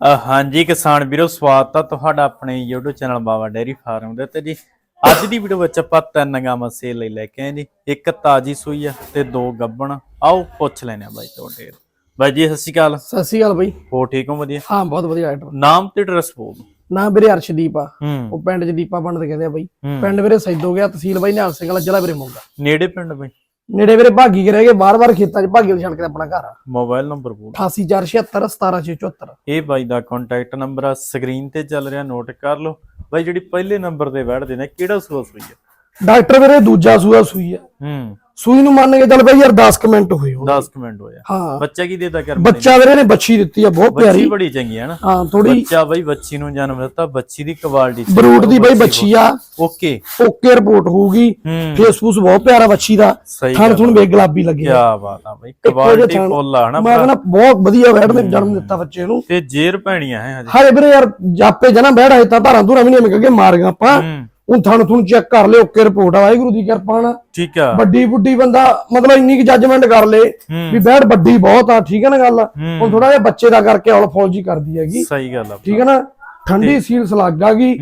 ਹਾਂਜੀ ਕਿਸਾਨ ਵੀਰੋ ਸਵਾਗਤ ਆ ਤੁਹਾਡਾ ਆਪਣੇ YouTube channel Bawa dairy farm ਦੇ ਉੱਤੇ ਜੀ। ਅੱਜ ਦੀ ਵੀਡੀਓ ਵਿੱਚ ਆਪਾਂ ਤਿੰਨ ਗਾਵਾਂ ਸੇਲ ਲਈ ਲੈ ਕੇ ਆਏ ਜੀ। ਇੱਕ ਤਾਜੀ ਸੂਈ ਆ ਤੇ ਦੋ ਗੱਬਣ। ਆਓ ਪੁੱਛ ਲੈਨੇ ਆ ਬਾਈ ਤੁਹਾਡੇ ਬਾਈ ਜੀ ਸਤਿ ਸ਼੍ਰੀ ਅਕਾਲ। ਸਤਿ ਸ਼੍ਰੀ ਅਕਾਲ ਬਾਈ। ਹੋ ਠੀਕ ਹੋ? ਵਧੀਆ? ਹਾਂ ਬਹੁਤ ਵਧੀਆ ਆਈਟਮ ਨਾਮ ਤੇ ਐਡਰੈਸ ਬੋਲ ਨਾਮ ਵੀਰੇ ਅਰਸ਼ਦੀਪ ਆ। ਉਹ ਪਿੰਡ ਚ ਦੀਪਾ ਪਿੰਡ ਦੇ ਕਹਿੰਦੇ ਆ ਬਾਈ। ਪਿੰਡ ਵੀਰੇ ਸੈਦੋ ਗਿਆ ਤਹਿਸੀਲ ਬਾਈ ਨਿਹਾਲ ਸਿੰਘ ਵਾਲਾ ਜ਼ਿਲ੍ਹਾ ਵੀਰੇ ਮੋਗਾ। ਨੇੜੇ ਪਿੰਡ ਬਾਈ? ਨੇੜੇ ਵੀਰੇ ਭਾਗੀ ਕੇ ਰਹਿ ਗਏ ਬਾਰ-ਬਾਰ ਖੇਤਾਂ ਚ ਭਾਗੀ ਵਾਲੀ ਸੜਕ ਤੇ ਆਪਣਾ ਘਰ ਆ। ਮੋਬਾਈਲ ਨੰਬਰ ਬੋਲ। 88476 17674 ਇਹ ਬਾਈ ਦਾ ਕੰਟੈਕਟ ਨੰਬਰ ਆ ਸਕਰੀਨ ਤੇ ਚੱਲ ਰਿਹਾ ਨੋਟ ਕਰ ਲਓ। ਬਾਈ ਜਿਹੜੀ ਪਹਿਲੇ ਨੰਬਰ ਤੇ ਬੈਠਦੇ ਨੇ ਕਿਹੜਾ ਸੂਆ ਸੂਈ ਆ? ਡਾਕਟਰ ਵੀਰੇ ਦੂਜਾ ਸੂਆ ਸੂਈ ਆ। ਹੂੰ। ਸੂਈ ਨੂੰ ਮੰਨ ਕੇ ਚੱਲ ਬਾਈ ਯਾਰ 10 ਕੁ ਮਿੰਟ ਹੋਏ ਉਹ 10 ਮਿੰਟ ਹੋਇਆ ਹਾਂ। ਬੱਚਾ ਕੀ ਦੇਦਾ ਕਰ ਬੱਚਾ ਵੀਰੇ ਨੇ ਬੱਚੀ ਦਿੱਤੀ ਆ ਬਹੁਤ ਬੱਚੀ ਪਿਆਰੀ। ਬੜੀ ਚੰਗੀ ਹੈ ਨਾ। ਹਾਂ ਥੋੜੀ ਬੱਚਾ ਬਈ ਬੱਚੀ ਨੂੰ ਜਨਮ ਦਿੱਤਾ ਬੱਚੀ ਦੀ ਕੁਆਲਿਟੀ ਬਰੂਟ ਦੀ ਬਾਈ ਬੱਚੀ ਆ। ਓਕੇ। ਓਕੇ ਰਿਪੋਰਟ ਹੋਊਗੀ। ਹੂੰ। ਫੇਸਬੁੱਕ ਬਹੁਤ ਪਿਆਰਾ ਬੱਚੀ ਦਾ। ਥਣ ਥੁਣ ਵੇਖ ਗੁਲਾਬੀ ਲੱਗੇ ਕੀ ਬਾਤ ਆ ਬਈ ਕੁਆਲਿਟੀ ਫੁੱਲ ਆ ਹਨਾ ਮੈਂ ਕਹਿੰਦਾ ਬਹੁਤ ਵਧੀਆ ਵੈੜ ਨੇ ਜਨਮ ਦਿੱਤਾ ਬੱਚੇ ਨੂੰ। ਤੇ ਜੇਰ ਭੈਣੀਆਂ ਹੈ ਹਜੇ। ਹਾਏ ਵੀਰੇ ਯਾਰ ਜਾਪੇ ਜਨਾ ਆਏ ਤਾਂ ਧਾਰਾਂ ਧੁਰਾਂ ਵੀ ਨਹੀਂ ਐਵੇਂ ਕਿ ਮਾਰ ਗਏ ਆਪਾਂ। ਹੂੰ ਹੁਣ ਥਣ ਥੁਣ ਚੈੱਕ ਕਰ ਲਿਓ ਓਕੇ ਰਿਪੋਰਟ ਆ ਵਾਹਿਗੁਰੂ ਦੀ ਕਿਰਪਾ ਨਾਲ। ਠੀਕ ਆ। ਵੱਡੀ ਬੁੱਢੀ ਬੰਦਾ ਮਤਲਬ ਇੰਨੀ ਕਿ ਜੱਜਮੈਂਟ ਕਰ ਲੇ ਵੀ ਬੈੜ ਵੱਡੀ ਬਹੁਤ ਆ ਠੀਕ ਹੈ ਨਾ ਗੱਲ। ਹੁਣ ਥੋੜਾ ਜਿਹਾ ਬੱਚੇ ਦਾ ਕਰਕੇ ਔਲ ਫੌਲ ਜੀ ਕਰਦੀ ਹੈਗੀ। ਸਹੀ ਗੱਲ ਆ ਠੀਕ ਹੈ ਨਾ? ਠੰਡੀ ਸੀਲ ਸਲਾਗਾ ਗਈ।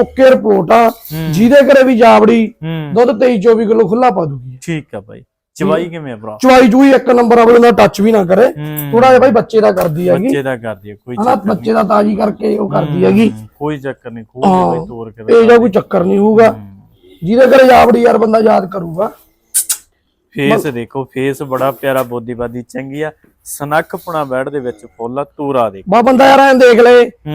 ਓਕੇ ਰਿਪੋਰਟ ਆ। ਜਿਹਦੇ ਘਰੇ ਵੀ ਜਾਵੜੀ ਦੁੱਧ 23 24 ਕਿਲੋ ਖੁੱਲਾ ਪਾ ਦੂਗੀ। ਠੀਕ ਆ ਬਾਈ ਚਵਾਈ ਕਿਵੇਂ ਆ ਭਰਾ? ਚੁਆਈ ਚੂਈ ਇੱਕ ਨੰਬਰ ਆ ਬਲੇ ਟੱਚ ਵੀ ਨਾ ਕਰੇ। ਹੂੰ। ਥੋੜਾ ਜਿਹਾ ਬਾਈ ਬੱਚੇ ਦਾ ਕਰਦੀ ਹੈਗੀ। ਬੱਚੇ ਦਾ ਕਰਦੀ ਆ ਕੋਈ ਹਨਾ ਬੱਚੇ ਦਾ ਤਾਜੀ ਕਰਕੇ ਉਹ ਕਰਦੀ ਹੈਗੀ। ਹੂੰ, ਕੋਈ ਚੱਕਰ ਨਹੀਂ ਕੇ ਬਾਈ ਤੋਰ ਕੇ ਇਹ ਜਾਂ ਕੋਈ ਚੱਕਰ ਨਹੀਂ ਹੋਊਗਾ। ਜਿਹਦੇ ਘਰੇ ਜਾਵੜੀ ਯਾਰ ਬੰਦਾ ਯਾਦ ਕਰੂਗਾ। ਫੇਸ ਦੇਖੋ ਫੇਸ ਬੜਾ ਪਿਆਰਾ ਬੋਦੀਬਾਦੀ ਚੰਗੀ ਆ। ਸਨੱਖਪਣਾ ਬੈੜ ਦੇ ਵਿੱਚ ਫੁੱਲ ਤੂਰਾ ਦੇ ਬਾ ਬੰਦਾ ਯਾਰ ਐਂ ਦੇਖ ਲੈ।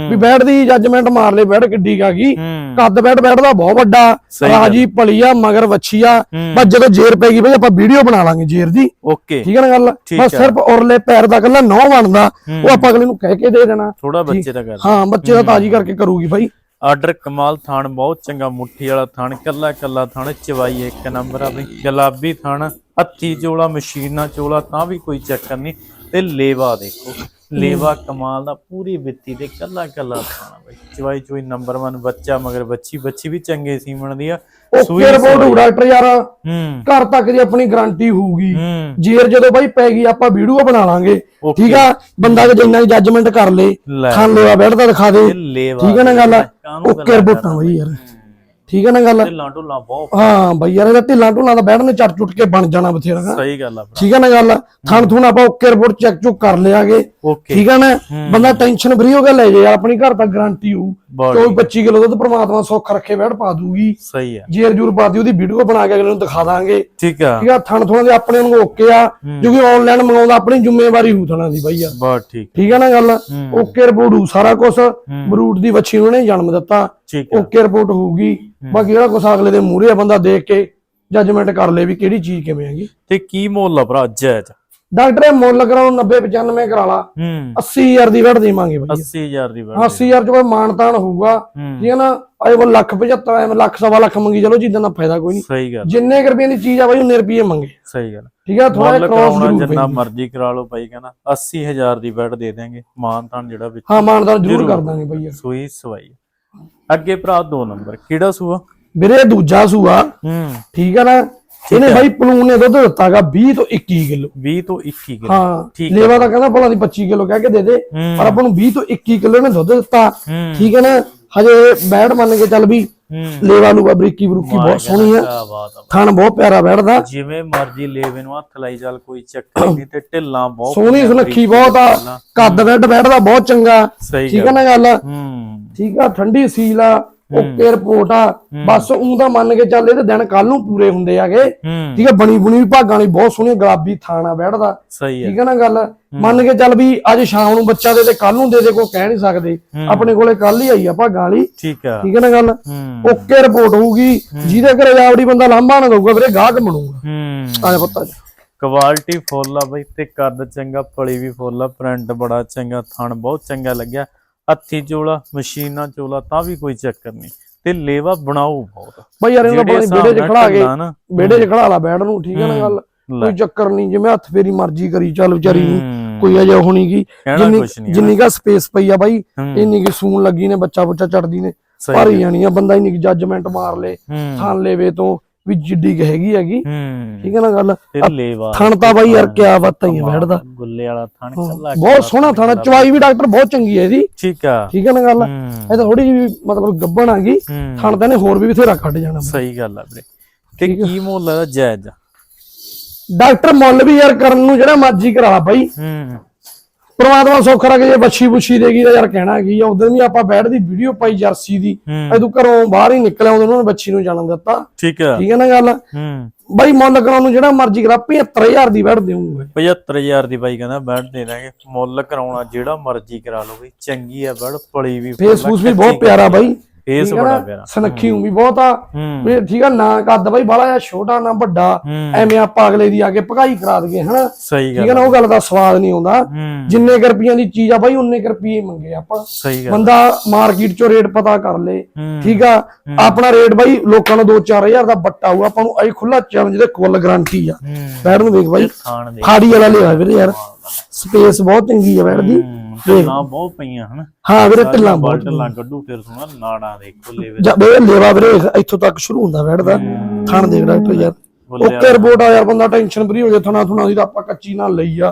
ਵੀ ਬੈਠ ਦੀ ਜੱਜਮੈਂਟ ਮਾਰ ਲੈ ਬੈਠ ਕਿੱਡੀ ਕਾਗੀ ਹੂੰ। ਕੱਦ ਬੈਠ ਬੈਠ ਦਾ ਬਹੁਤ ਵੱਡਾ। ਰਾਜੀ ਭਲੀਆ ਮਗਰ ਵੱਛੀਆ। ਬਸ ਜਦੋਂ ਜੇਰ ਪੈ ਗਈ ਬਈ ਆਪਾਂ ਵੀਡੀਓ ਬਣਾ ਲਾਂਗੇ ਜੇਰ ਦੀ। ਓਕੇ। ਠੀਕ ਹੈ ਨਾ ਗੱਲ? ਬਸ। ਸਿਰਫ ਉਰਲੇ ਪੈਰ ਦਾ ਕੱਲਾ ਨੌ ਬਣਦਾ ਉਹ ਆਪਾਂ ਅਗਲੇ ਨੂੰ ਕਹਿ ਕੇ ਦੇ ਦੇਣਾ। ਥੋੜਾ ਬੱਚੇ ਦਾ ਕਰ। ਹਾਂ ਬੱਚੇ ਦਾ ਤਾਜੀ ਕਰਕੇ ਕਰੂਗੀ ਬਾਈ। ਆਰਡਰ ਕਮਾਲ ਥਾਣ ਬਹੁਤ ਚੰਗਾ ਮੁੱਠੀ ਵਾਲਾ ਥਾਣ ਕੱਲਾ ਕੱਲਾ ਥਾਣ ਚਵਾਈ ਇੱਕ ਨੰਬਰ ਆ ਬਈ। ਗੁਲਾਬੀ ਥਾਣ ਹੱਥੀ ਚੋਲਾ ਮਸ਼ੀਨਾਂ ਚੋਲਾ ਤਾਂ ਵੀ ਕੋਈ ਚੱਕਰ ਨਹੀਂ। ਤੇ ਲੇਵਾ ਦੇਖੋ। ਲੇਵਾ ਕਮਾਲ ਦਾ ਪੂਰੀ ਵਿੱਤੀ ਤੇ ਕੱਲਾ ਕੱਲਾ ਥਾਣ ਆ ਬਈ। ਚਵਾਈ ਚੋਈ ਨੰਬਰ 1 ਬੱਚਾ ਮਗਰ ਬੱਚੀ ਬੱਚੀ ਵੀ ਚੰਗੇ ਸੀਮਣ ਦੀ ਆ। ਓਕੇ ਰਿਪੋਰਟ ਡਾਕਟਰ ਯਾਰ। ਹੂੰ। ਘਰ ਤੱਕ ਦੀ ਆਪਣੀ ਗਾਰੰਟੀ ਹੋਊਗੀ। ਜੇਰ ਜਦੋਂ ਬਾਈ ਪੈ ਗਈ ਆਪਾਂ ਵੀਡੀਓ ਬਣਾ ਲਾਂਗੇ. ਠੀਕ ਆ? ਬੰਦਾ ਕਿ ਜਿੰਨਾ ਜੱਜਮੈਂਟ ਕਰ ਲੇ। ਖਾਨ ਲਿਆ ਬੈਠਦਾ ਦਿਖਾ ਦੇ। ਲੇਵਾ ਠੀਕ ਹੈ ਨਾ ਗੱਲ? ਓਕੇ ਰਿਪੋਰਟਾਂ ਬਾਈ ਯਾਰ। ਠੀਕ ਹੈ ਨਾ ਗੱਲ? ਢਿੱਲਾਂ ਢੁੱਲਾਂ ਬਹੁਤ ਹਾਂ ਬਈ ਯਾਰ ਇਹਦਾ ਢਿੱਲਾਂ ਢੁੱਲਾਂ ਦਾ ਬੈਠ ਨੇ ਚੱਟ ਕੇ ਬਣ ਜਾਣਾ ਬਥੇਰਾ। ਸਹੀ ਗੱਲ ਆ ਠੀਕ ਹੈ ਨਾ ਗੱਲ? ਥਣ ਥੁਣ ਆਪਾਂ ਓਕੇ ਰਿਪੋਰਟ ਚੈੱਕ ਚੁੱਕ ਕਰ ਲਿਆਗੇ। ਠੀਕ ਹੈ ਨਾ? ਬੰਦਾ ਟੈਨਸ਼ਨ ਫਰੀ ਹੋ ਕੇ ਲੈ ਜੇ ਯਾਰ ਆਪਣੀ ਘਰ ਤੱਕ ਗਾਰੰਟੀ ਬੜੀ। 24 25 ਕਿਲੋ ਦੁੱਧ ਪ੍ਰਮਾਤਮਾ ਸੁੱਖ ਰੱਖੇ ਬੈਠ ਪਾ ਦੂਗੀ। ਸਹੀ ਆ। ਜੇਰ ਜੂਰ ਪਾਦੀ ਉਹਦੀ ਵੀਡੀਓ ਬਣਾ ਕੇ ਅਗਲੇ ਨੂੰ ਦਿਖਾ ਦਾਂਗੇ। ਠੀਕ ਆ। ਠੀਕ ਆ ਥਣ ਥੁਣ ਦੇ ਆਪਣੇ ਨੂੰ ਓਕੇ ਆ। ਕਿਉਂਕਿ ਆਨਲਾਈਨ ਮੰਗਾਉਂਦਾ ਆਪਣੀ ਜ਼ਿੰਮੇਵਾਰੀ ਹੂ ਥਣਾ ਦੀ ਬਾਈ ਯਾਰ ਬਹੁਤ ਠੀਕ। ਠੀਕ ਹੈ ਨਾ ਗੱਲ? ਓਕੇ ਰਿਪੋਰਟ ਸਾਰਾ ਕੁਝ ਬਰੂਟ ਦੀ ਵੱਛੀ ਨੂੰ ਨੇ ਜਨਮ ਦਿੱਤਾ। ਠੀਕ ਆ। ਓਕੇ ਰਿਪੋਰਟ ਹੋਊਗੀ। ਬਾਕੀ ਜਿਹੜਾ ਕੁਛ ਅਗਲੇ ਦੇ ਮੂਹਰੇ ਆ ਬੰਦਾ ਦੇਖ ਕੇ ਜੱਜਮੈਂਟ ਕਰ ਲੇ ਵੀ ਕਿਹੜੀ ਚੀਜ਼ ਕਿਵੇਂ ਹੈਗੀ। ਤੇ ਕੀ ਮੁੱਲ ਆ ਭਰਾ ਜਾਇਜ਼ ਡਾਕਟਰ ਇਹ ਮੁੱਲ ਕਰਾਉ 90 95 ਕਰਾ ਲਾ। ਹੂੰ। 80000 ਦੀ ਵੜ ਦੇਵਾਂਗੇ ਬਾਈ। 80000 ਦੀ ਵੜ 80000 ਚ ਕੋਈ ਮਾਨਤਾਨ ਹੋਊਗਾ। ਹੂੰ। ਠੀਕ ਹੈ ਨਾ? ਅਜੇ ਉਹ ਲੱਖ 75 ਐਵੇਂ ਲੱਖ ਸਵਾ ਲੱਖ ਮੰਗੀ ਚਲੋ ਜਿੱਦਾਂ ਦਾ ਫਾਇਦਾ ਕੋਈ ਨਹੀਂ। ਸਹੀ ਗੱਲ ਜਿੰਨੇ ਰੁਪਏ ਦੀ ਚੀਜ਼ ਆ ਬਾਈ ਉਹਨੇ ਰੁਪਏ ਮੰਗੇ। ਸਹੀ ਗੱਲ ਠੀਕ ਹੈ? ਥੋੜਾ ਕਰਾਉਣਾ ਜਿੰਨਾ। ਮਰਜ਼ੀ ਕਰਾ ਲਓ ਭਾਈ ਕਹਿੰਦਾ 80000 ਦੀ ਬੈਡ ਦੇ ਦੇਾਂਗੇ ਮਾਨਤਾਨ ਜਿਹੜਾ ਵਿੱਚ ਹਾਂ ਮਾਨਤਾਨ ਜ਼ਰੂਰ ਕਰ ਦਾਂਗੇ ਬਾਈ। ਸੂਈ ਸਵਾਈ ਅੱਗੇ ਭਰਾ ਦੋ ਨੰਬਰ ਕਿਹੜਾ ਸੂਆ? ਵੀਰੇ ਦੂਜਾ ਸੂਆ। ਹੂੰ। ਠੀਕ ਹੈ ਨਾ? ਇਹਨੇ ਬਾਈ ਪਲੂਨ ਨੇ ਦੁੱਧ ਦਿੱਤਾਗਾ 20 ਤੋਂ 21 ਕਿਲੋ। 20 ਤੋਂ 21 ਕਿਲੋ। ਹਾਂ ਠੀਕ ਲੇਵਾ ਤਾਂ ਕਹਿੰਦਾ ਭਲਾ ਦੀ 25 ਕਿਲੋ ਕਹਿ ਕੇ ਦੇ ਦੇ ਪਰ ਆਪਾਂ ਨੂੰ 20 ਤੋਂ 21 ਕਿਲੋ ਨੇ ਦੁੱਧ ਦਿੱਤਾ। ਠੀਕ ਹੈ ਨਾ? ਹਜੇ ਬੈੜ ਮੰਨ ਕੇ ਚੱਲ ਵੀ ਲੇਵਾ ਲੂਗਾ ਬਰੀਕੀ ਬਰੂਕੀ ਬਹੁਤ ਸੋਹਣੀ ਆ। ਆ। ਥਣ ਬਹੁਤ ਪਿਆਰਾ ਬੈਠਦਾ। ਜਿਵੇਂ ਮਰਜ਼ੀ ਲੇਵੇ ਨੂੰ ਹੱਥ ਲਾਈ ਚੱਲ ਕੋਈ ਚੱਕਰ ਨਹੀਂ ਤੇ ਢਿੱਲਾਂ ਬਹੁਤ ਸੋਹਣੀ ਸੁਨੱਖੀ ਬਹੁਤ ਆ। ਕੱਦ ਬੈਡ ਬੈਠਦਾ ਬਹੁਤ ਚੰਗਾ। ਠੀਕ ਹੈ ਨਾ ਗੱਲ? ਹੂੰ। ਠੀਕ ਆ ਠੰਡੀ ਸੀਲ ਆ ਓਕੇ ਰਿਪੋਰਟ ਆ ਬਸ ਉਹ ਤਾਂ ਮੰਨ ਕੇ ਚੱਲ ਇਹਦੇ ਦਿਨ ਕੱਲ ਨੂੰ ਪੂਰੇ ਹੁੰਦੇ ਆਗੇ। ਠੀਕ ਆ ਬਣੀ ਬੁਣੀ ਵੀ ਭਾਗਾਂ ਵਾਲੀ ਬਹੁਤ ਸੋਹਣੀ ਗੁਲਾਬੀ ਥਾਣਾ ਬੈਠਦਾ। ਠੀਕ ਹੈ ਨਾ ਗੱਲ? ਮੰਨ ਕੇ ਚੱਲ ਵੀ ਅੱਜ ਸ਼ਾਮ ਨੂੰ ਬੱਚਾ ਦੇ ਤੇ ਕੱਲ ਨੂੰ ਦੇ ਦੇ ਕੋਈ ਕਹਿ ਨਹੀਂ ਸਕਦੇ। ਆਪਣੇ ਕੋਲੇ ਕੱਲ ਹੀ ਆਈ ਆ ਭਾਗਾਂ ਵਾਲੀ। ਠੀਕ ਆ। ਠੀਕ ਨਾ ਗੱਲ? ਓਕੇ ਰਿਪੋਰਟ ਹੋਊਗੀ ਜਿਹਦੇ ਘਰੇ ਜਾਵੜੀ ਬੰਦਾ ਲਾਂਭਾ ਨਾ ਦਊਗਾ ਵੀਰੇ ਗਾਹਕ ਬਣੂਗਾ। ਹੂੰ। ਆਲੇ ਪੱਤਾ ਕੁਆਲਿਟੀ ਫੁੱਲ ਆ ਬਈ ਤੇ ਕੱਦ ਚੰਗਾ ਫਲੀ ਵੀ ਫੁੱਲ ਆ ਪ੍ਰਿੰਟ ਬੜਾ ਚੰਗਾ ਥਣ ਬਹੁਤ ਚੰਗਾ ਲੱਗਿਆ। ਹੱਥੀ ਚੋਲਾ ਮਸ਼ੀਨਾਂ ਚੋਲਾ ਤਾਂ ਵੀ ਕੋਈ ਚੱਕਰ ਨਹੀਂ। ਤੇ ਲੇਵਾ ਬਣਾਉ ਬਹੁਤ। ਬਈ ਯਾਰ ਇਹਨੂੰ ਆਪਾਂ ਬੇੜੇ 'ਚ ਖੜਾ ਕੇ ਬੇੜੇ 'ਚ ਖੜਾ ਲਾ ਬੈਠ ਨੂੰ ਠੀਕ ਹੈ ਨਾ ਗੱਲ। ਕੋਈ ਚੱਕਰ ਨਹੀਂ ਜਿਵੇਂ ਹੱਥ ਫੇਰੀ ਮਰਜ਼ੀ ਕਰੀ ਚੱਲ ਵਿਚਾਰੀ ਕੋਈ ਅਜੇ ਹੋਣੀ ਕੀ ਜਿੰਨੀ ਨਹੀਂ ਜਿੰਨੀ ਕਾ ਸਪੇਸ ਪਈ ਆ ਬਾਈ ਇੰਨੀ ਕੀ ਸੂਨ ਲੱਗੀ ਨੇ ਬੱਚਾ ਬੁੱਚਾ ਚੜਦੀ ਨੇ। ਭਰੀ ਜਾਣੀ ਆ ਬੰਦਾ ਇੰਨੀ ਕੀ ਜੱਜਮੈਂਟ ਮਾਰ ਲੇ ਥਾਨ ਲੇਵੇ ਤੋਂ। ਵੀ ਜਿੱਡੀ ਕੁ ਹੈਗੀ ਠੀਕ ਹੈ ਨਾ ਗੱਲ? ਥਣ ਤਾਂ ਬਾਈ ਯਾਰ ਕਿਆ ਬਾਤਾਂ ਹੀ ਆ ਬੈਠਦਾ। ਗੁੱਲੇ ਵਾਲਾ ਥਣ ਕੱਲਾ ਬਹੁਤ ਸੋਹਣਾ ਥਾਣਾ ਚਵਾਈ ਵੀ ਡਾਕਟਰ ਬਹੁਤ ਚੰਗੀ ਹੈ ਇਹਦੀ। ਠੀਕ ਆ। ਠੀਕ ਹੈ ਨਾ ਗੱਲ? ਇਹ ਤਾਂ ਥੋੜੀ ਜਿਹੀ ਮਤਲਬ ਗੱਬਣ ਆ ਗਈ। ਥਣ ਤਾਂ ਨੇ ਹੋਰ ਵੀ ਬਥੇਰਾ ਕੱਢ ਜਾਣਾ। ਸਹੀ ਗੱਲ ਆ ਵੀਰੇ। ਤੇ ਕੀ ਮੁੱਲ ਹੈ ਜਾਇਜ਼? ਡਾਕਟਰ ਮੁੱਲ ਵੀ ਯਾਰ ਕਰਨ ਨੂੰ ਜਿਹੜਾ ਮਰਜ਼ੀ ਕਰਾ ਲਾ ਬਾਈ। ਹੂੰ। ਪ੍ਰਮਾਤਮਾ ਸੁੱਖ ਰੱਖੇ ਜੇ ਬੱਚੀ ਬੁੱਛੀ ਦੇਗੀ ਤਾਂ ਯਾਰ ਕਹਿਣਾ ਕੀ ਆ? ਉਦੋਂ ਵੀ ਆਪਾਂ ਬੈਠ ਦੀ ਵੀਡੀਓ ਪਾਈ ਜਰਸੀ ਦੀ। ਹੂੰ। ਤੂੰ ਘਰੋਂ ਬਾਹਰ ਹੀ ਨਿਕਲਿਆ ਉਦੋਂ ਉਹਨਾਂ ਨੇ ਬੱਚੀ ਨੂੰ ਜਾਣ ਦਿੱਤਾ। ਠੀਕ ਆ। ਠੀਕ ਹੈ ਨਾ ਗੱਲ? ਹੂੰ। ਬਾਈ ਮੁੱਲ ਕਰਾਉਣ ਨੂੰ ਜਿਹੜਾ ਮਰਜ਼ੀ ਕਰਾ 75000 ਦੀ ਬੈਠ ਦੇਵਾਂਗੇ 75000 ਦੀ ਬਾਈ ਕਹਿੰਦਾ ਬੈਡ ਦੇ ਦਾਂਗੇ। ਮੁੱਲ ਕਰਾਉਣਾ ਜਿਹੜਾ ਮਰਜ਼ੀ ਕਰਾ ਲਓ ਬਈ ਚੰਗੀ ਆ ਬੈਡ ਪਲੀ ਵੀ ਫੇਸ ਫੂਸ ਵੀ ਬਹੁਤ ਪਿਆਰਾ ਬਾਈ। ਫੇਸ ਆ ਬੜਾ? ਪਿਆਰਾ। ਸੁਨੱਖੀ ਵੀ ਬਹੁਤ ਆ। ਵੀ ਠੀਕ ਆ ਨਾ ਕੱਦ ਬਾਈ ਬਾਲਾ ਜਾਂ ਛੋਟਾ ਨਾ ਵੱਡਾ। ਐਵੇਂ ਆਪਾਂ ਅਗਲੇ ਦੀ ਆ ਕੇ ਭਗਾਈ ਕਰਾ ਦਈਏ ਹਨਾ? ਠੀਕ ਨਾ ਉਹ ਗੱਲ ਦਾ ਸਵਾਦ ਨਹੀਂ ਆਉਂਦਾ। ਜਿੰਨੇ ਕੁ ਰੁਪਈਆਂ ਦੀ ਚੀਜ਼ ਆ ਬਾਈ ਉਨੇ ਕੁ ਰੁਪਈਏ ਮੰਗੇ ਆਪਾਂ। ਬੰਦਾ ਮਾਰਕੀਟ ਚੋਂ ਰੇਟ ਪਤਾ ਕਰ ਲੇ। ਠੀਕ ਆ? ਆਪਣਾ ਰੇਟ ਬਾਈ ਲੋਕਾਂ ਨੂੰ 2-4000 ਦਾ ਬੱਟਾ ਆਊ ਆਪਾਂ ਨੂੰ ਅਈ ਖੁੱਲਾ ਚੈਲੰਜ ਦੇ ਕੁੱਲ ਗਾਰੰਟੀ ਆ। ਬੈਠ ਨੂੰ ਵੇਖ ਬਾਈ। ਖਾੜੀ ਵਾਲਾ ਲਿਆ ਵੀਰੇ ਯਾਰ। ਸਪੇਸ ਬਹੁਤ ਚੰਗੀ ਆ ਬੈਠ ਦੀ। ਬਹੁਤ ਪਈਆਂ ਹਨ। ਹਾਂ ਵੀਰੇ ਢਿੱਲਾਂ ਬਹੁਤ ਢੱਲਾਂ ਕੱਢੂ ਫਿਰ ਸੁਣਾ ਨਾੜਾਂ ਦੇ ਖੁੱਲੇ ਵੇ ਜਾ ਬੇ ਲੇਵਾ ਵੀਰੇ ਇੱਥੋਂ ਤੱਕ ਸ਼ੁਰੂ ਹੁੰਦਾ ਬੈਠਦਾ ਥਣ ਦੇਖ ਡਾਕਟਰ ਯਾਰ। ਬੋਲੇ ਓਕੇ ਰਿਪੋਰਟ ਆ ਯਾਰ ਬੰਦਾ ਟੈਨਸ਼ਨ ਫਰੀ ਹੋ ਜਾ ਥਣਾ ਥੁਣਾ ਦੀ ਤਾਂ ਆਪਾਂ ਕੱਚੀ ਨਾ ਲਈ ਆ।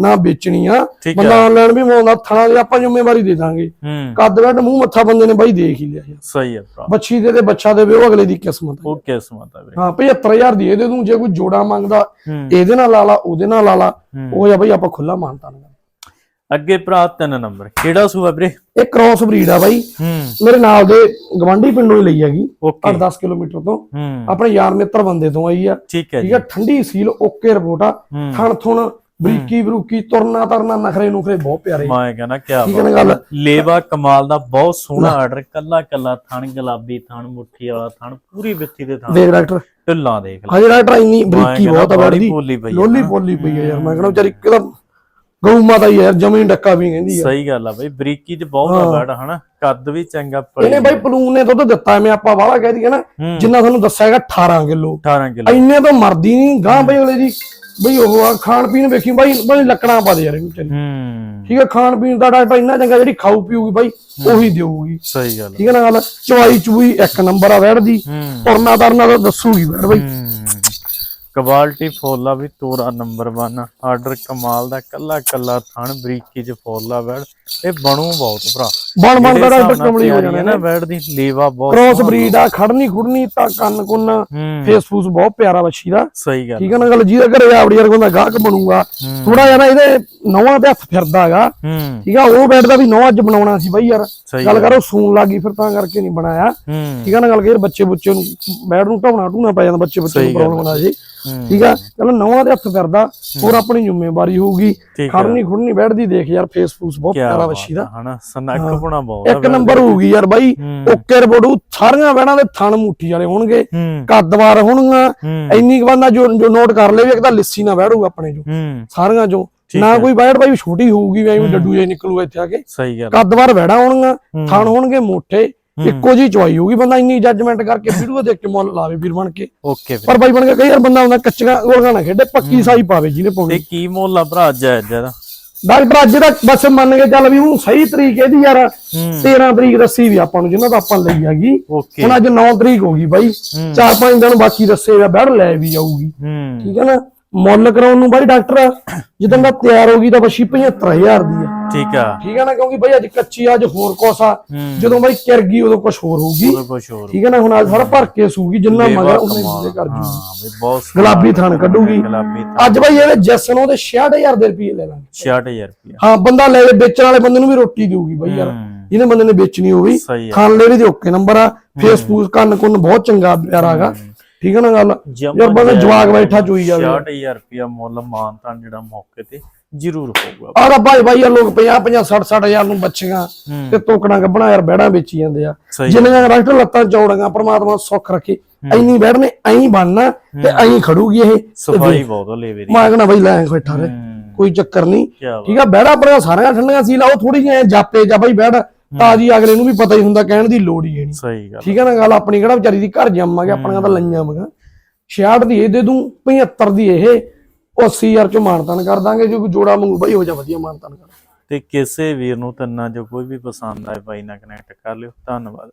ਨਾ ਵੇਚਣੀ ਆ। ਬੰਦਾ ਆਨਲਾਈਨ ਵੀ ਮੰਗਾਉਂਦਾ ਥਣਾ ਦੀ ਆਪਾਂ ਜ਼ਿੰਮੇਵਾਰੀ ਦੇ ਦਾਂਗੇ। ਕੱਦ ਬੈਠ ਮੂੰਹ ਮੱਥਾ ਬੰਦੇ ਨੇ ਬਾਈ ਦੇਖ ਹੀ ਲਿਆ ਸਹੀ ਭਰਾ। ਬੱਚੀ ਦੇ ਤੇ ਬੱਚਾ ਦੇਵੇ ਉਹ ਅਗਲੇ ਦੀ ਕਿਸਮਤ ਆ ਉਹ ਕਿਸਮਤ ਆ ਵੀਰੇ। ਹਾਂ 75000 ਦੀ ਇਹਦੇ ਨੂੰ ਜੇ ਕੋਈ ਜੋੜਾ ਮੰਗਦਾ ਇਹਦੇ ਨਾਲ ਲਾ ਲਾ ਉਹਦੇ ਨਾਲ ਲਾ ਲਾ। ਉਹ ਜਾਂ ਬਈ ਆਪਾਂ ਖੁੱਲਾ ਮਾਨਤਾ ਨਾ ਅੱਗੇ ਭਰਾ ਤਿੰਨ ਨੰਬਰ ਕਿਹੜਾ ਸੂਆ ਵੀਰੇ? ਇਹ ਕ੍ਰਾਸ ਬਰੀਡ ਆ ਬਾਈ। ਹੂੰ। ਮੇਰੇ ਨਾਲ ਦੇ ਗਵਾਂਢੀ ਪਿੰਡੋਂ ਹੀ ਲਈ ਹੈਗੀ ਓਕੇ। 8-10 ਕਿਲੋਮੀਟਰ ਤੋਂ। ਹੂੰ। ਆਪਣੇ ਯਾਰ ਮਿੱਤਰ ਬੰਦੇ ਤੋਂ ਆਈ ਆ। ਠੀਕ ਹੈ ਠੰਡੀ ਸੀਲ ਓਕੇ ਰਿਪੋਰਟ ਆ। ਹੂੰ। ਥਣ ਥੁਣ ਬਰੀਕੀ ਬਰੂਕੀ ਤੁਰਨਾ ਤਰਨਾ ਨਖਰੇ ਨੁਖਰੇ ਬਹੁਤ ਪਿਆਰੇ। ਮੈਂ ਕਹਿੰਦਾ ਕੀ ਠੀਕ ਹੈ ਗੱਲ? ਲੇਵਾ ਕਮਾਲ ਦਾ ਬਹੁਤ ਸੋਹਣਾ ਆਰਡਰ ਕੱਲਾ ਕੱਲਾ ਥਣ ਗੁਲਾਬੀ ਥਣ ਮੁੱਠੀ ਵਾਲਾ ਥਣ ਪੂਰੀ ਵਿੱਥੀ ਦੇ ਥਣ। ਦੇਖ ਡਾਕਟਰ। ਢਿੱਲਾਂ ਦੇਖ ਲੈ। ਹਜੇ ਡਾਕਟਰ ਇੰਨੀ ਬਰੀਕੀ ਕਹਿੰਦਾ ਬਹੁਤ ਆ ਬੜੀ ਲੋਲੀ ਪੋਲੀ ਪਈ ਆ ਯਾਰ ਮੈਂ ਕਹਿੰਦਾ ਵਿਚਾਰੀ ਇੱਕਦਮ ਗਊ ਮਾਤਾ ਹੀ ਯਾਰ ਜਮੀਨ ਡੱਕਾ ਵੀ ਕਹਿੰਦੀ ਆ। ਸਹੀ ਗੱਲ ਆ ਬਈ ਬਰੀਕੀ ਚ ਬਹੁਤ ਆ ਬੈਡ ਹਨਾ? ਕੱਦ ਵੀ ਚੰਗਾ ਪੜੀ ਇਹਨੇ ਬਾਈ ਪਲੂਨ ਨੇ ਦੁੱਧ ਦਿੱਤਾ ਐਵੇਂ ਆਪਾਂ ਵਾਲਾ ਕਹਿ ਦਈਏ ਨਾ ਜਿੰਨਾ ਤੁਹਾਨੂੰ ਦੱਸਿਆ ਹੈਗਾ 18 ਕਿਲੋ। 18 ਕਿਲੋ। ਇੰਨੇ ਤਾਂ ਮਰਦੀ ਨਹੀਂ ਗਾਂ ਬਈ ਅਗਲੇ ਦੀ। ਬਈ ਉਹ ਆ ਖਾਣ ਪੀਣ ਵੇਖੀ ਬਾਈ ਬਾਈ ਲੱਕੜਾਂ ਪਾ ਦੇ ਯਾਰ ਇਹਨੂੰ ਹੂੰ। ਠੀਕ ਹੈ ਖਾਣ ਪੀਣ ਦਾ ਡਾਕਟਰ ਇੰਨਾ ਚੰਗਾ ਜਿਹੜੀ ਖਾਊ ਪੀਊਗੀ ਬਾਈ ਉਹੀ ਦੇਊਗੀ। ਸਹੀ ਗੱਲ ਠੀਕ ਹੈ ਨਾ ਗੱਲ? ਚਵਾਈ ਚੂਈ ਇੱਕ ਨੰਬਰ ਆ ਵੈੜਦੀ ਹੂੰ। ਤੁਰਨਾ ਤਰਨਾ ਤਾਂ ਦੱਸੂਗੀ ਵੈੜ ਬਾਈ। ਕੁਆਲਿਟੀ ਫੋਲਾ ਵੀ ਤੋਰਾ ਨੰਬਰ 1 ਆਰਡਰ ਕਮਾਲ ਦਾ ਕੱਲਾ ਕੱਲਾ ਥਣ ਬਰੀਕੀ ਚ ਫੋਲਾ ਬੈਡ ਇਹ ਬਣੂ ਬਹੁਤ ਭਰਾ। ਬਣ ਬਣ ਦਾ ਨਾਲ ਕਮਲੀ ਹੋ ਜਾਣਾ ਨਾ ਬੈਡ ਦੀ ਲੇਵਾ ਬਹੁਤ ਕ੍ਰੋਸ ਬਰੀਡ ਆ ਖੜਨੀ ਖੁੜਨੀ ਤਾਂ ਕੰਨ ਕੁੰਨ ਫੇਸ ਫੂਸ ਬਹੁਤ ਪਿਆਰਾ ਬੱਚੀ ਦਾ। ਸਹੀ ਗੱਲ ਠੀਕ ਹੈ। ਨਾ ਗੱਲ ਜਿਹਦਾ ਘਰੇ ਆਵੜੀ ਵਰਗਾ ਦਾ ਗਾਹਕ ਬਣੂਗਾ। ਥੋੜਾ ਜਿਹਾ ਨਾ ਇਹਦੇ ਨੌਵਾਂ ਦੇ ਹੱਥ ਫਿਰਦਾ ਹੈਗਾ। ਠੀਕ ਆ ਉਹ ਬੈਡ ਦਾ ਵੀ ਨੌਵਾਂ ਅੱਜ ਬਣਾਉਣਾ ਸੀ ਬਾਈ ਯਾਰ। ਗੱਲ ਕਰੋ ਸੂਨ ਲੱਗੀ ਫਿਰ ਤਾਂ ਕਰਕੇ ਨਹੀਂ ਬਣਾਇਆ। ਠੀਕ ਆ ਨਾ ਗੱਲ ਕਰ ਬੱਚੇ ਬੁੱਚੇ ਨੂੰ ਬੈਡ ਨੂੰ ਢਾਉਣਾ ਢੂਣਾ ਪੈ ਜਾਂਦਾ ਬੱਚੇ ਬੱਚੇ ਨੂੰ ਪ੍ਰੋਬਲਮ ਆ ਜੇ। ਠੀਕ ਆ? ਚਲੋ ਨੌਵਾਂ ਦੇ ਹੱਥ ਫਿਰਦਾ ਹੋਰ ਆਪਣੀ ਜ਼ਿੰਮੇਵਾਰੀ ਹੋਊਗੀ। ਖੜਨੀ ਖੁੜਨੀ ਬੈਠਦੀ ਦੇਖ ਯਾਰ ਫੇਸ ਫੂਸ ਬਹੁਤ ਪਿਆਰਾ ਬੱਚੀ ਦਾ। ਹਨਾ ਸਨੱਖ ਬਣਾ ਬਹੁਤ ਇੱਕ ਨੰਬਰ ਹੋਊਗੀ ਯਾਰ ਬਾਈ। ਓਕੇ ਰਿਪੋਰਟ ਸਾਰੀਆਂ ਬੈਣਾਂ ਦੇ ਥਣ ਮੁੱਠੀ ਵਾਲੇ ਹੋਣਗੇ ਕੱਦਵਾਰ ਹੋਣਗੀਆਂ ਇੰਨੀ ਕੁ ਬੰਦਾ ਜੋ ਜੋ ਨੋਟ ਕਰ ਲਵੇ ਇੱਕ ਤਾਂ ਲਿੱਸੀ ਨਾ ਬੈਠੂਗਾ ਆਪਣੇ ਜੋ ਸਾਰੀਆਂ ਚੋਂ। ਨਾ ਕੋਈ ਬੈਠ ਬਾਈ ਛੋਟੀ ਹੋਊਗੀ ਐਵੇਂ ਡੱਡੂ ਜਿਹਾ ਨਿਕਲੂਗਾ ਇੱਥੇ ਆ ਕੇ। ਸਹੀ ਗੱਲ ਕੱਦਵਾਰ ਬੈੜਾ ਹੋਣਗੀਆਂ ਥਣ ਹੋਣਗੇ ਮੋਟੇ ਇੱਕੋ ਜੀ ਚੁਆਈ ਹੋਊਗੀ ਬੰਦਾ ਇੰਨੀ ਜੱਜਮੈਂਟ ਕਰਕੇ ਵੀਡੀਓ ਦੇਖ ਕੇ ਮੁੱਲ ਲਾਵੇ ਵੀਰ ਬਣ ਕੇ। ਓਕੇ ਪਰ ਬਾਈ ਬਣ ਕੇ ਕਈ ਵਾਰ ਬੰਦਾ ਹੁੰਦਾ ਕੱਚੀਆਂ ਗੋਲਗਾਂ ਨਾ ਖੇਡੇ ਪੱਕੀ ਸਾਈ ਪਾਵੇ ਜਿਹਨੇ ਪਾਉਣੀ। ਤੇ ਕੀ ਮੁੱਲ ਆ ਭਰਾ ਜਾਇਜ਼ ਇਹਦਾ? ਡਾਕਟਰ ਅੱਜ ਦਾ ਬਸ ਮੰਨ ਕੇ ਚੱਲ ਵੀ ਉਹ ਸਹੀ ਤਰੀਕ ਇਹਦੀ ਯਾਰ। ਹੂੰ। 13 ਤਰੀਕ ਦੱਸੀ ਵੀ ਆਪਾਂ ਨੂੰ ਜਿਨ੍ਹਾਂ ਦਾ ਆਪਾਂ ਲਈ ਹੈਗੀ। ਹੁਣ ਅੱਜ 9 ਤਰੀਕ ਹੋ ਗਈ ਬਾਈ। ਚਾਰ ਪੰਜ ਦਿਨ ਬਾਕੀ ਦੱਸੇ ਆ ਬੈੜ ਲੈ ਵੀ ਜਾਊਗੀ ਠੀਕ ਹੈ ਨਾ? ਮੁੱਲ ਕਰਾਉਣ ਨੂੰ ਬਾਈ ਡਾਕਟਰ ਜਦੋਂ ਦਾ ਤਿਆਰ ਹੋ ਗਈ ਤਾਂ ਬੱਛੀ 75000 ਦੀ ਆ। ਠੀਕ ਆ। ਠੀਕ ਹੈ ਨਾ ਕਿਉਂਕਿ ਬਾਈ ਅੱਜ ਕੱਚੀ ਆ, ਅੱਜ ਹੋਰ ਕੋਸਾ ਹੂੰ। ਜਦੋਂ ਬਾਈ ਕਿਰ ਗਈ ਉਦੋਂ ਕੁਝ ਹੋਰ ਹੋਊਗੀ। ਕੁਛ ਹੋਰ ਠੀਕ ਹੈ ਨਾ ਹੁਣ ਅੱਜ ਸਾਰਾ ਭਰ ਕੇ ਸੂਗੀ ਜਿੰਨਾ ਮਗਰ ਉਹਨੇ ਕਰ ਜੂ ਹਾਂ ਵੀ ਬਹੁਤ ਗੁਲਾਬੀ ਥਣ ਕੱਢੂਗੀ। ਅੱਜ ਬਾਈ ਇਹਦੇ ਜਸਨ ਉਹਦੇ 66000 ਦੇ ਰੁਪਏ ਲੈ ਲਾਂਗੇ। 66000 ਰੁਪਇਆ ਹਾਂ ਬੰਦਾ ਲੈ ਕੇ ਵੇਚਣ ਵਾਲੇ ਬੰਦੇ ਨੂੰ ਵੀ ਰੋਟੀ ਦੇਊਗੀ ਬਾਈ ਯਾਰ। ਜਿਹਨੇ ਬੰਦੇ ਨੇ ਵੇਚਣੀ ਹੋਵੇ ਆ। ਖਾਣ ਲੈ ਵੀ ਦੇ ਓਕੇ ਨੰਬਰ ਆ। ਫੇਸਬੁੱਕ ਕੰਨ ਕੁੰਨ ਬਹੁਤ ਚੰਗਾ ਪਿਆਰਾ ਹੈਗਾ। ਠੀਕ ਹੈ ਨਾ ਗੱਲ? ਯਾਰ ਜਾਇਜ਼ ਜਵਾਗ ਬੈਠਾ ਚੋਈ ਜਾਵੇ। 66000 ਰੁਪਇਆ ਮੁੱਲ ਮਾਨਤਾ ਜਿਹੜਾ ਮੌਕੇ ਤੇ ਜ਼ਰੂਰ ਹੋਊਗਾ। ਆਹ ਤਾਂ ਭਾਈ ਭਾਈ ਯਾਰ ਲੋਕ 50 50 60 60 ਹਜ਼ਾਰ ਨੂੰ ਬੱਚੀਆਂ ਤੇ ਤੋਕੜਾਂ ਗੱਬਣਾ ਯਾਰ ਬੈੜਾਂ ਵੇਚੀ ਜਾਂਦੇ ਆ। ਜਿੰਨੀਆਂ ਡਾਕਟਰ ਲੱਤਾਂ ਚੌੜੀਆਂ ਪ੍ਰਮਾਤਮਾ ਸੁੱਖ ਰੱਖੇ। ਐਨੀ ਬੈੜ ਨੇ ਐਂ ਬਣਨਾ ਤੇ ਐਂ ਖੜੂਗੀ ਇਹ। ਸਫ਼ਾਈ ਬਹੁਤ ਆ ਲੇਵੇ ਦੀ। ਮੈਂ ਕਹਿੰਦਾ ਬਈ ਲੈ ਬੈਠਾ ਰੇ ਕੋਈ ਚੱਕਰ ਨਹੀਂ। ਠੀਕ ਆ ਬੈੜਾ ਆਪਣੀਆਂ ਸਾਰੀਆਂ ਠੰਡੀਆਂ ਸੀ ਲਾਓ ਥੋੜੀ ਜਿਹੀ ਜਾਪੇ ਜਾਂ ਬਈ ਬੈੜ ਤਾਜੀ ਅਗਲੇ ਨੂੰ ਵੀ ਪਤਾ ਹੀ ਹੁੰਦਾ ਕਹਿਣ ਦੀ ਲੋੜ ਹੀ ਨਹੀਂ। ਸਹੀ ਗੱਲ ਠੀਕ ਹੈ ਨਾ ਗੱਲ? ਆਪਣੀ ਕਿਹੜਾ ਵਿਚਾਰੀ ਦੀ ਘਰ ਜੰਮਾਂਗੇ ਆਪਣੀਆਂ ਤਾਂ ਲਈਆਂ ਮਗਾ 66 ਦੀ ਇਹ ਦੇ ਦੂੰ 75 ਦੀ ਇਹ। 80000 ਚ ਮਾਨਤਨ ਕਰ ਦਾਂਗੇ ਜੋ ਜੋੜਾ ਮੰਗੂ ਬਈ ਹੋ ਜਾ ਵਧੀਆ ਮਾਨਤਨ ਕਰ। ਤੇ ਕਿਸੇ ਵੀਰ ਨੂੰ ਤੰਨਾ ਜੋ ਕੋਈ ਵੀ ਪਸੰਦ ਆਏ ਬਾਈ ਨਾਲ ਕਨੈਕਟ ਕਰ ਲਿਓ। ਧੰਨਵਾਦ।